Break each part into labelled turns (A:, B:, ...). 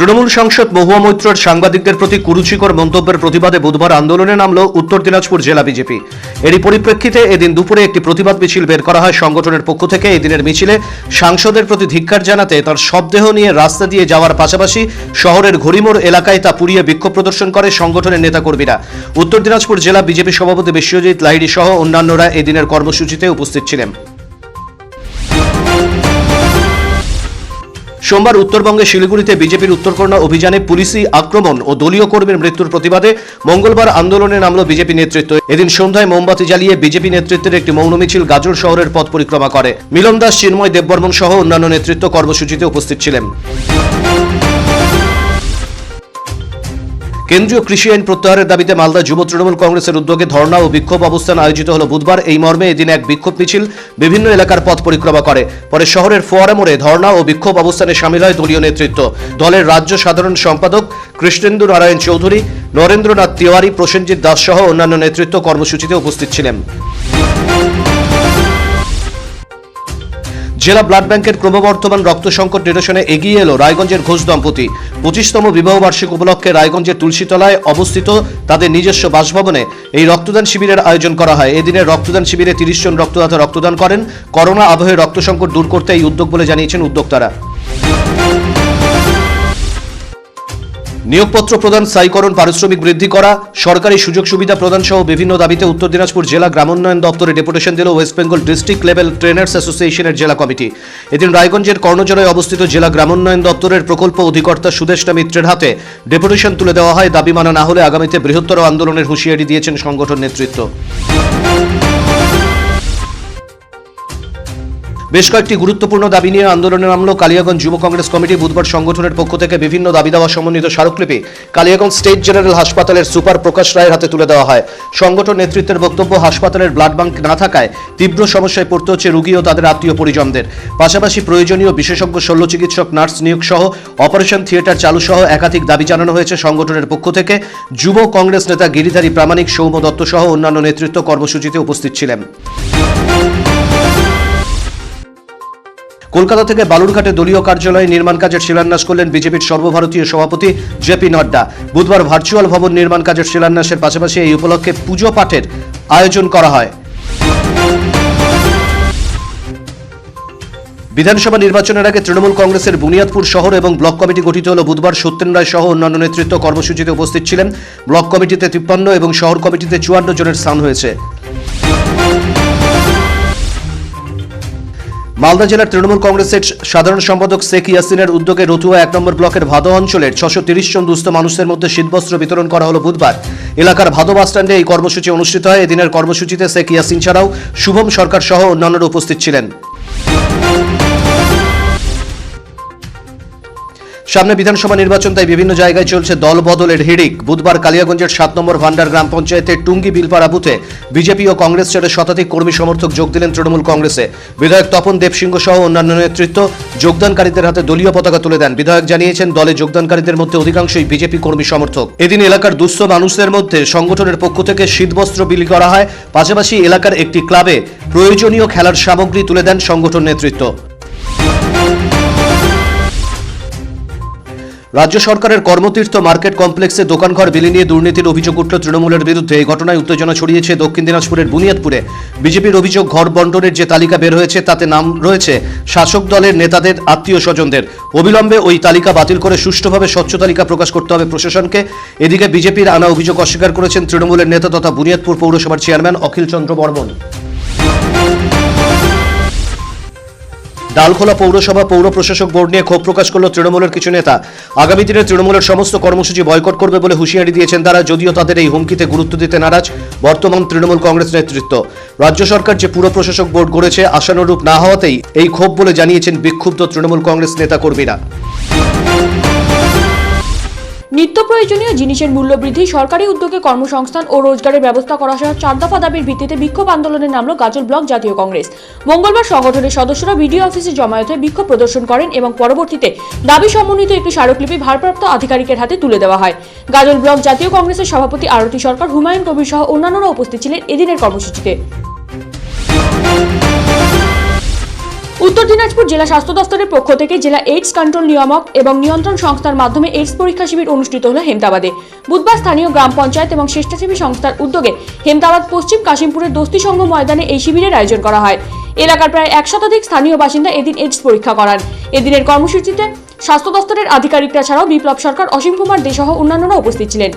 A: তৃণমূল সাংসদ মহুয়া মৈত্রর সাংবাদিকদের প্রতি কুরুচিকর মন্তব্যের প্রতিবাদে বুধবার আন্দোলনে নামল উত্তর দিনাজপুর জেলা বিজেপি। এরই পরিপ্রেক্ষিতে এদিন দুপুরে একটি প্রতিবাদ মিছিল বের করা হয় সংগঠনের পক্ষ থেকে। এই দিনের মিছিলে সাংসদের প্রতি ধিক্কার জানাতে তার শবদেহ নিয়ে রাস্তা দিয়ে যাওয়ার পাশাপাশি শহরের ঘড়িমোড় এলাকায় তা পুড়িয়ে বিক্ষোভ প্রদর্শন করে সংগঠনের নেতাকর্মীরা। উত্তর দিনাজপুর জেলা বিজেপি সভাপতি বিশ্বজিৎ লাহিড়ী সহ অন্যান্যরা এদিনের কর্মসূচিতে উপস্থিত ছিলেন। সোমবার উত্তরবঙ্গে শিলিগুড়িতে বিজেপির উত্তরকন্যা অভিযানে পুলিশি আক্রমণ ও দলীয় কর্মীর মৃত্যুর প্রতিবাদে মঙ্গলবার আন্দোলনে নামল বিজেপি নেতৃত্ব। এদিন সন্ধ্যায় মোমবাতি জ্বালিয়ে বিজেপি নেতৃত্বের একটি মৌন মিছিল গাজর শহরের পথ পরিক্রমা করে। মিলন দাস চিন্ময় দেববর্মন সহ অন্যান্য নেতৃত্ব কর্মসূচিতে উপস্থিত ছিলেন। কেন্দ্রীয় কৃষি আইন প্রত্যাহারের দাবিতে মালদা যুব তৃণমূল কংগ্রেসের উদ্যোগে ধর্ণা ও বিক্ষোভ অবস্থান আয়োজিত হল বুধবার। এই মর্মে এদিন এক বিক্ষোভ মিছিল বিভিন্ন এলাকার পথ পরিক্রমা করে। পরে শহরের ফোয়ারা মোড়ে ধর্ণা ও বিক্ষোভ অবস্থানে সামিল হয় দলীয় নেতৃত্ব। দলের রাজ্য সাধারণ সম্পাদক কৃষ্ণেন্দু নারায়ণ চৌধুরী, নরেন্দ্রনাথ তিওয়ারি, প্রসেনজিৎ দাস সহ অন্যান্য নেতৃত্ব কর্মসূচিতে উপস্থিত ছিলেন। জেলা ব্লাড ব্যাংকের ক্রমবর্ধমান রক্ত সংকট নিরসনে এগিয়ে এলো রায়গঞ্জের ঘোষ দম্পতি। পঁচিশতম বিবাহ বার্ষিক উপলক্ষে রায়গঞ্জের তুলসীতলায় অবস্থিত তাদের নিজস্ব বাসভবনে এই রক্তদান শিবিরের আয়োজন করা হয়। এদিনের রক্তদান শিবিরে তিরিশ জন রক্তদাতা রক্তদান করেন। করোনা আবহে রক্ত সংকট দূর করতে এই উদ্যোগ বলে জানিয়েছেন উদ্যোক্তারা। নিয়োগপত্র প্রদান সাইকরণ পারিশ্রমিক বৃদ্ধি করা, সরকারি সুযোগ সুবিধা প্রদান সহ বিভিন্ন দাবিতে উত্তর দিনাজপুর জেলা গ্রামোন্নয়ন দপ্তরে ডেপুটেশন দিল West Bengal district level trainers অ্যাসোসিয়েশনের জেলা কমিটি। এদিন রায়গঞ্জের কর্ণজলায় অবস্থিত জেলা গ্রামোন্নয়ন দপ্তরের প্রকল্প অধিকর্তা সুদেষ্টা মিত্রের হাতে ডেপুটেশন তুলে দেওয়া হয়। দাবি মানা না হলে আগামীতে বৃহত্তর আন্দোলনের হুঁশিয়ারি দিয়েছেন সংগঠন নেতৃত্ব। বেশ কয়েকটি গুরুত্বপূর্ণ দাবি নিয়ে আন্দোলনে নামল কালিয়াগঞ্জ যুব কংগ্রেস কমিটি বুধবার সংগঠনের পক্ষ থেকে বিভিন্ন দাবি দেওয়া সমন্বিত স্মারকলিপি কালিয়াগঞ্জ স্টেট জেনারেল হাসপাতালের সুপার প্রকাশ রায়ের হাতে তুলে দেওয়া হয়। সংগঠন নেতৃত্বের বক্তব্য, হাসপাতালের ব্লাড ব্যাংক না থাকায় তীব্র সমস্যায় পড়তে হচ্ছে রোগী ও তাদের আত্মীয় পরিজনদের। পাশাপাশি প্রয়োজনীয় বিশেষজ্ঞ শল্য চিকিৎসক নার্স নিয়োগ সহ অপারেশন থিয়েটার চালু সহ একাধিক দাবি জানানো হয়েছে সংগঠনের পক্ষ থেকে। যুব কংগ্রেস নেতা গিরিধারী প্রামাণিক, সৌম্য দত্ত সহ অন্যান্য নেতৃত্ব কর্মসূচিতে উপস্থিত ছিলেন। কলকাতা থেকে বালুরঘাটে দলীয় কার্যালয়ে নির্মাণ কাজের শিলান্যাস করলেন বিজেপির সর্বভারতীয় সভাপতি জেপি নড্ডা। বুধবার ভার্চুয়াল ভবন নির্মাণ কাজের শিলান্যাসের পাশাপাশি এই উপলক্ষে পুজো পাঠের আয়োজন করা হয়। বিধানসভা নির্বাচনের আগে তৃণমূল কংগ্রেসের বুনিয়াদপুর শহর এবং ব্লক কমিটি গঠিত হল বুধবার সত্যেন রায় সহ অন্যান্য নেতৃত্ব কর্মসূচিতে উপস্থিত ছিলেন। ব্লক কমিটিতে তিপ্পান্ন এবং শহর কমিটিতে চুয়ান্ন জনের স্থান হয়েছে। মালদা জেলার তৃণমূল কংগ্রেসের সাধারণ সম্পাদক শেখ ইয়াসিনের উদ্যোগে রতুয়া এক নম্বর ব্লকের ভাদো অঞ্চলের ছশো তিরিশ জন দুস্থ মানুষের মধ্যে শীতবস্ত্র বিতরণ করা হলো বুধবার। এলাকার ভাদো বাসস্ট্যান্ডে এই কর্মসূচি অনুষ্ঠিত হয়। এদিনের কর্মসূচিতে শেখ ইয়াসিন ছাড়াও শুভম সরকার সহ অন্যান্যরা উপস্থিত ছিলেন। সামনে বিধানসভা নির্বাচন, তাই বিভিন্ন জায়গায় চলছে দল বদলের হিড়িক। বুধবার কালিয়াগঞ্জের সাত নম্বর ভান্ডার গ্রাম পঞ্চায়েতের টুঙ্গি বিলপাড়া বুথে বিজেপি ও কংগ্রেস ছেড়ে শতাধিক কর্মী সমর্থক যোগ দিলেন তৃণমূল কংগ্রেসে। বিধায়ক তপন দেবসিংহ সহ অন্যান্য নেতৃত্ব যোগদানকারীদের হাতে দলীয় পতাকা তুলে দেন। বিধায়ক জানিয়েছেন, দলে যোগদানকারীদের মধ্যে অধিকাংশই বিজেপি কর্মী সমর্থক। এদিন এলাকার দুস্থ মানুষদের মধ্যে সংগঠনের পক্ষ থেকে শীতবস্ত্র বিলি করা হয়। পাশাপাশি এলাকার একটি ক্লাবে প্রয়োজনীয় খেলার সামগ্রী তুলে দেন সংগঠন নেতৃত্ব। রাজ্য সরকারের কর্মতীর্থ মার্কেট কমপ্লেক্সে দোকানঘর বিলি নিয়ে দুর্নীতির অভিযোগ উঠল তৃণমূলের বিরুদ্ধে। এই ঘটনায় উত্তেজনা ছড়িয়েছে দক্ষিণ দিনাজপুরের বুনিয়াদপুরে। বিজেপির অভিযোগ ঘর বন্টনের যে তালিকা বের হয়েছে, তাতে নাম রয়েছে শাসক দলের নেতাদের আত্মীয় স্বজনদের অবিলম্বে ওই তালিকা বাতিল করে সুষ্ঠুভাবে স্বচ্ছ তালিকা প্রকাশ করতে হবে প্রশাসনকে। এদিকে বিজেপির আনা অভিযোগ অস্বীকার করেছেন তৃণমূলের নেতা তথা বুনিয়াদপুর পৌরসভার চেয়ারম্যান অখিল চন্দ্র বর্মন। ডালখোলা পৌরসভা পৌর প্রশাসক বোর্ড নিয়ে ক্ষোভ প্রকাশ করল তৃণমূলের কিছু নেতা। আগামী দিনে তৃণমূলের সমস্ত কর্মসূচি বয়কট করবে বলে হুঁশিয়ারি দিয়েছেন তারা, যদিও তাদের এই হুমকিতে গুরুত্ব দিতে নারাজ। বর্তমান তৃণমূল কংগ্রেস নেতৃত্ব। রাজ্য সরকার যে পুর প্রশাসক বোর্ড গড়েছে, আশানুরূপ না হওয়াতেই এই ক্ষোভ বলে জানিয়েছেন বিক্ষুব্ধ তৃণমূল কংগ্রেস নেতা কর্মীরা
B: নিত্য প্রয়োজনীয় জিনিসের মূল্য বৃদ্ধি, সরকারি উদ্যোগে কর্মসংস্থান ও রোজগারের ব্যবস্থা করা সহ চার দফা দাবির ভিত্তিতে বিক্ষোভ আন্দোলনে নামল গাজল ব্লক জাতীয় কংগ্রেস। মঙ্গলবার সংগঠনের সদস্যরা বিডিও অফিসে জমায়েত হয়ে বিক্ষোভ প্রদর্শন করেন এবং পরবর্তীতে দাবি সমন্বিত একটি স্মারকলিপি ভারপ্রাপ্ত আধিকারিকের হাতে তুলে দেওয়া হয়। গাজল ব্লক জাতীয় কংগ্রেসের সভাপতি আরতি সরকার, হুমায়ুন কবির সহ অন্যান্যরা উপস্থিত ছিলেন এদিনের কর্মসূচিতে। জেলা স্বাস্থ্য দপ্তরের পক্ষ থেকে জেলা এইডস কন্ট্রোল নিয়ামক এবং নিয়ন্ত্রণ সংস্থার মাধ্যমে এইডস পরীক্ষা শিবির অনুষ্ঠিত হলো হেমতাবাদে বুধবার স্থানীয় গ্রাম পঞ্চায়েত এবং স্বেচ্ছাসেবী সংস্থার উদ্যোগে হেমতাবাদ পশ্চিম কাশিমপুরের দোস্তি সংঘ ময়দানে এই শিবিরের আয়োজন করা হয়। এলাকার প্রায় এক শতাধিক স্থানীয় বাসিন্দা এদিন এইডস পরীক্ষা করান। এদিনের কর্মসূচিতে স্বাস্থ্য দপ্তরের আধিকারিকরা ছাড়াও বিপ্লব সরকার অসীম কুমার দে সহ অন্যান্যরা উপস্থিত ছিলেন।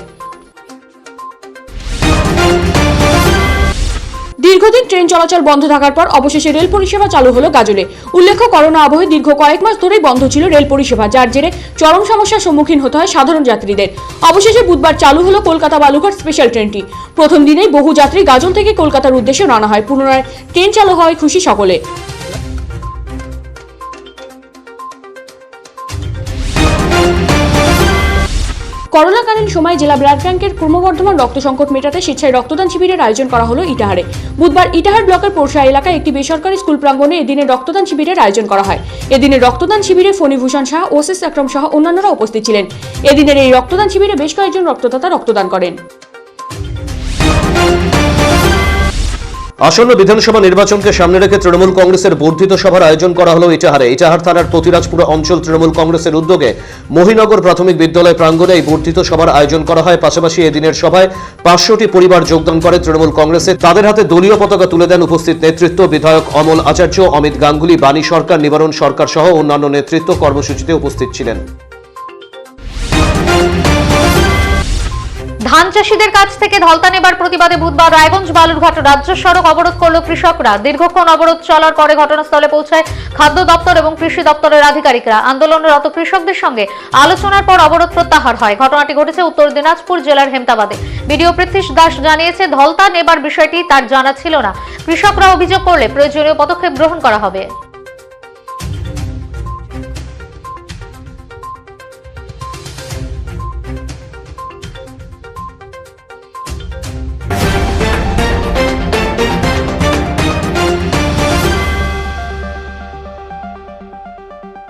B: দীর্ঘদিন ট্রেন চলাচল বন্ধ থাকার পর অবশেষে রেল পরিষেবা চালু হলো গাজলে। উল্লেখ্য, করোনা আবহে দীর্ঘ কয়েক মাস ধরেই বন্ধ ছিল রেল পরিষেবা, যার জেরে চরম সমস্যার সম্মুখীন হতে হয় সাধারণ যাত্রীদের। অবশেষে বুধবার চালু হলো কলকাতা বালুঘাট স্পেশাল ট্রেনটি প্রথম দিনেই বহু যাত্রী গাজল থেকে কলকাতার উদ্দেশ্যে রানা হয়। পুনরায় ট্রেন চালু হয় খুশি সকলে। করোনাকালীন সময় জেলা ব্লাড ব্যাংকের ক্রমবর্ধমান রক্ত সংকট মেটাতে স্বেচ্ছায় রক্তদান শিবিরের আয়োজন করা হলো ইটাহারে। বুধবার ইটাহার ব্লকের পোরশা এলাকায় একটি বেসরকারি স্কুল প্রাঙ্গণে এদিনের রক্তদান শিবিরের আয়োজন করা হয়। এদিনের রক্তদান শিবিরে ফণীভূষণ শাহ ওসেস আক্রম সহ অন্যান্যরা উপস্থিত ছিলেন। এদিনের এই রক্তদান শিবিরে বেশ কয়েকজন রক্তদাতা রক্তদান করেন।
A: আসন্ন বিধানসভা নির্বাচনকে সামনে রেখে তৃণমূল কংগ্রেসের বর্ধিত সভার আয়োজন করা হলো ইটাহারে। ইটাহার থানার প্রতিরাজপুর অঞ্চল তৃণমূল কংগ্রেসের উদ্যোগে মহিনগর প্রাথমিক বিদ্যালয় প্রাঙ্গণে এই বর্ধিত সভার আয়োজন করা হয়। পাশাপাশি এদিনের সভায় পাঁচশোটি পরিবার যোগদান করে তৃণমূল কংগ্রেসে তাদের হাতে দলীয় পতাকা তুলে দেন উপস্থিত নেতৃত্ব বিধায়ক অমল আচার্য, অমিত গাঙ্গুলি, বাণী সরকার, নিবারণ সরকার সহ অন্যান্য নেতৃত্ব কর্মসূচিতে উপস্থিত ছিলেন।
C: ধান চাষিদের কাছ থেকে ধলতা নেবার প্রতিবাদে বুধবার রায়গঞ্জ বালুরঘাট রাজ্য সড়ক অবরোধ করল কৃষকরা। দীর্ঘক্ষণ অবরোধ চলার পরে ঘটনাস্থলে পৌঁছায় খাদ্য দপ্তর এবং কৃষি দপ্তরের আধিকারিকরা। আন্দোলনরত কৃষকদের সঙ্গে আলোচনার পর অবরোধ প্রত্যাহার হয়। ঘটনাটি ঘটেছে উত্তর দিনাজপুর জেলার হেমতাবাদে। বিডিও পৃথ্বীশ দাস জানিয়েছে, ধলতা নেবার বিষয়টি তার জানা ছিল না। কৃষকরা অভিযোগ করলে প্রয়োজনীয় পদক্ষেপ গ্রহণ করা হবে।